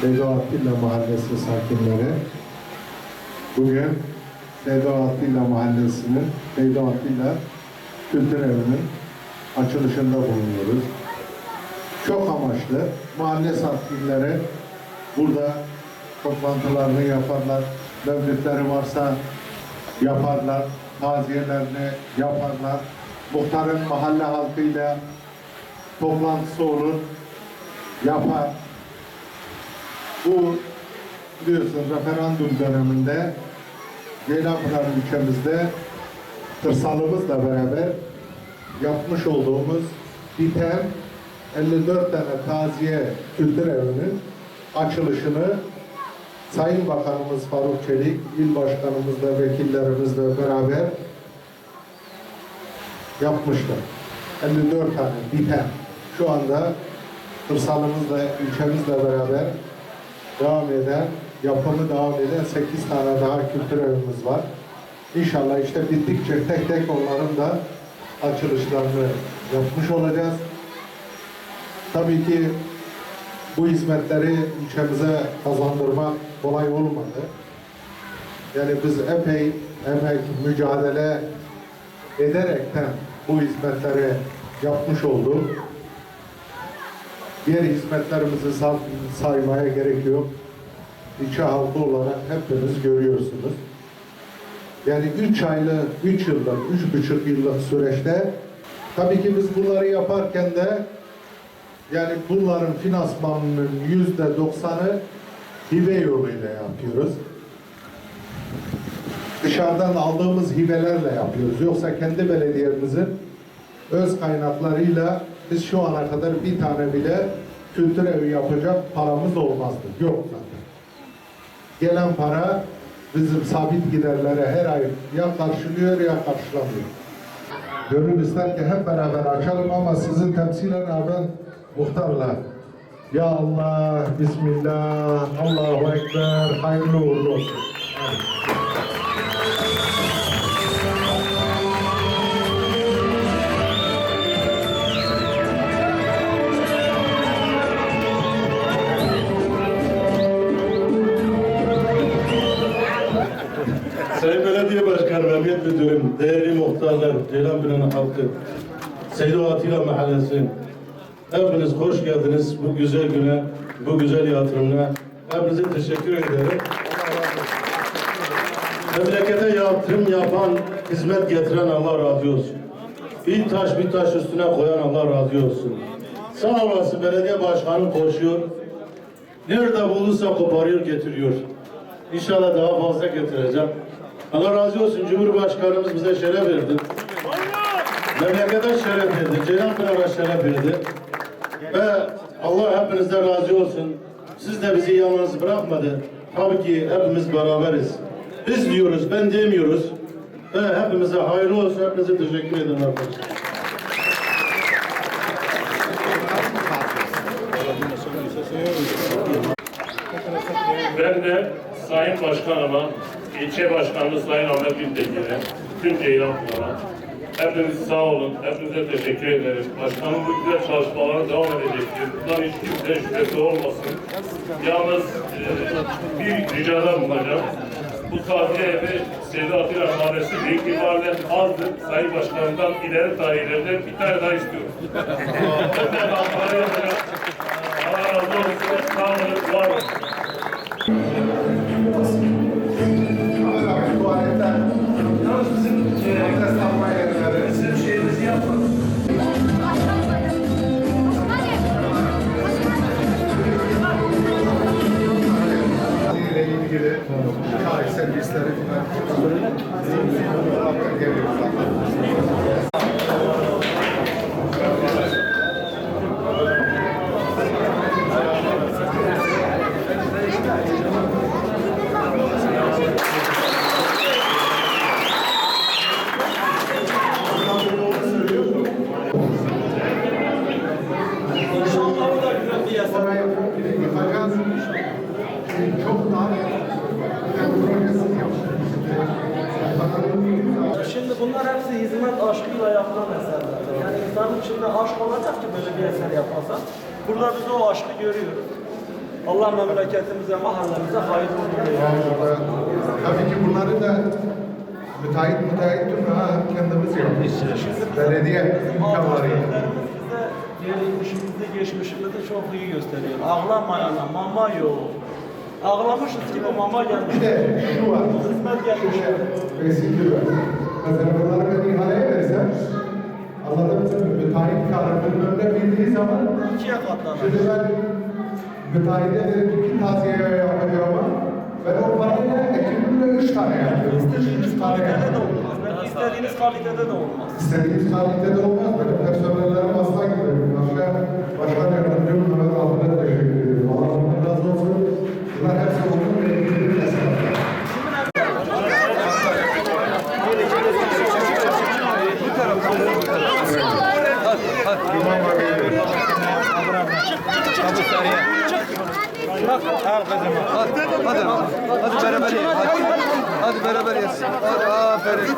Seydo Atilla Mahallesi sakinleri, bugün Seydo Atilla Mahallesi'nin Seydo Atilla Kültür Evi'nin açılışında bulunuyoruz. Çok amaçlı mahalle sakinleri burada toplantılarını yaparlar, mevlütleri varsa yaparlar, taziyelerini yaparlar. Muhtarın mahalle halkıyla toplantısı olur, yapar. Bu biliyorsunuz referandum döneminde Ceylanpınar ülkemizde kırsalımızla beraber yapmış olduğumuz biten 54 tane taziye kültür evinin açılışını Sayın Bakanımız Faruk Çelik, il başkanımızla, vekillerimizle beraber yapmışlar. 54 tane biten. Şu anda kırsalımızla, ilçemizle beraber devam eden, yapımı devam eden 8 tane daha kültür evimiz var. İnşallah işte bittikçe tek tek onların da açılışlarını yapmış olacağız. Tabii ki bu hizmetleri ülkemize kazandırmak kolay olmadı. Yani biz epey emek, mücadele ederekten bu hizmetleri yapmış olduk. Diğer hizmetlerimizi say- saymaya gerek yok. İlçe halkı olarak hepiniz görüyorsunuz. Yani 3 aylık, 3 yıllık, üç buçuk yıllık süreçte tabii ki biz bunları yaparken de yani bunların finansmanının yüzde doksanı hibe yoluyla yapıyoruz. Dışarıdan aldığımız hibelerle yapıyoruz. Yoksa kendi belediyemizin öz kaynaklarıyla biz şu ana kadar bir tane bile kültür evi yapacak paramız olmazdı. Yok zaten. Gelen para bizim sabit giderlere her ay ya karşılıyor ya karşılamıyor. Gönül ister ki hep beraber açalım ama sizin temsilen ben muhtarla. Ya Allah, Bismillah, Allahu Ekber, hayırlı uğurlu olsun. Sayın değerli muhtarlar, Ceylanpınar halkı, Seydo Atilla Mahallesi, hepiniz hoş geldiniz bu güzel güne, bu güzel yatırımına. Hepinize teşekkür ederim. Memlekete yatırım yapan, hizmet getiren Allah razı olsun. Bir taş bir taş üstüne koyan Allah razı olsun. Sağ olasın belediye başkanı koşuyor. Nerede bulursa koparıyor getiriyor. İnşallah daha fazla getireceğim. Allah razı olsun Cumhurbaşkanımız bize şeref verdi. Memlekete şeref verdi. Ceylanpınar'a şeref verdi. Ve Allah hepinizden razı olsun. Siz de bizi yalnız bırakmadı. Tabii ki hepimiz beraberiz. Biz diyoruz, ben demiyoruz. Ve hepimize hayırlı olsun. Hepinize teşekkür ederim arkadaşlar. Ben de Sayın Başkanıma, ilçe başkanı Sayın Ahmet Biltekin'e, tüm Ceylanpınar'a hepiniz sağ olun, hepinize teşekkür ederim. Başkanım bu güzel çalışmalara devam edecektir. Bundan hiç kimse şüphesi olmasın. Yalnız e, bir ricada bulunacağım. Bu taziye evi Sedat İran Mahallesi büyük ihtimalle azdır. Sayın Başkanımdan ileri tarihlerde bir tane daha istiyorum. servisleri falan bunlar hepsi hizmet aşkıyla yapılan eserler. Yani insanın içinde aşk olacak ki böyle bir eser yapmasa. Burada biz o aşkı görüyoruz. Allah memleketimize, mahallemize eylesin. Yani burada, tabii ki bunları da müteahhit müteahhit tutma kendimiz yapıyoruz. Belediye imkanlarıyla. Geçmişimizi, geçmişimizi çok iyi gösteriyor. Ağlamayana mama yok. Ağlamışız gibi mama gelmiş. Bir de şu var. Hizmet gelmiş. Resim gibi. Bunları ben ihaleye versem mı? Müteahhit kararının önüne bildiği zaman İkiye katlanır. şimdi ben müteahhite dedim ki taziye yapacağıma ben o parayla ekibimle üç tane yapıyorum. İstediğiniz kalitede de olmaz. Belki istediğiniz kalitede de olmaz. İstediğimiz kalitede olmaz. Benim personellerim hasta gibi. Başka, başkan yardımcım Mehmet Altı'na teşekkür ediyorum. Allah razı olsun. Bunlar hepsi onun ve ilgili hesaplar. Hadi, hadi beraber yiyelim. Hadi, hadi beraber yesin. Hadi, aferin.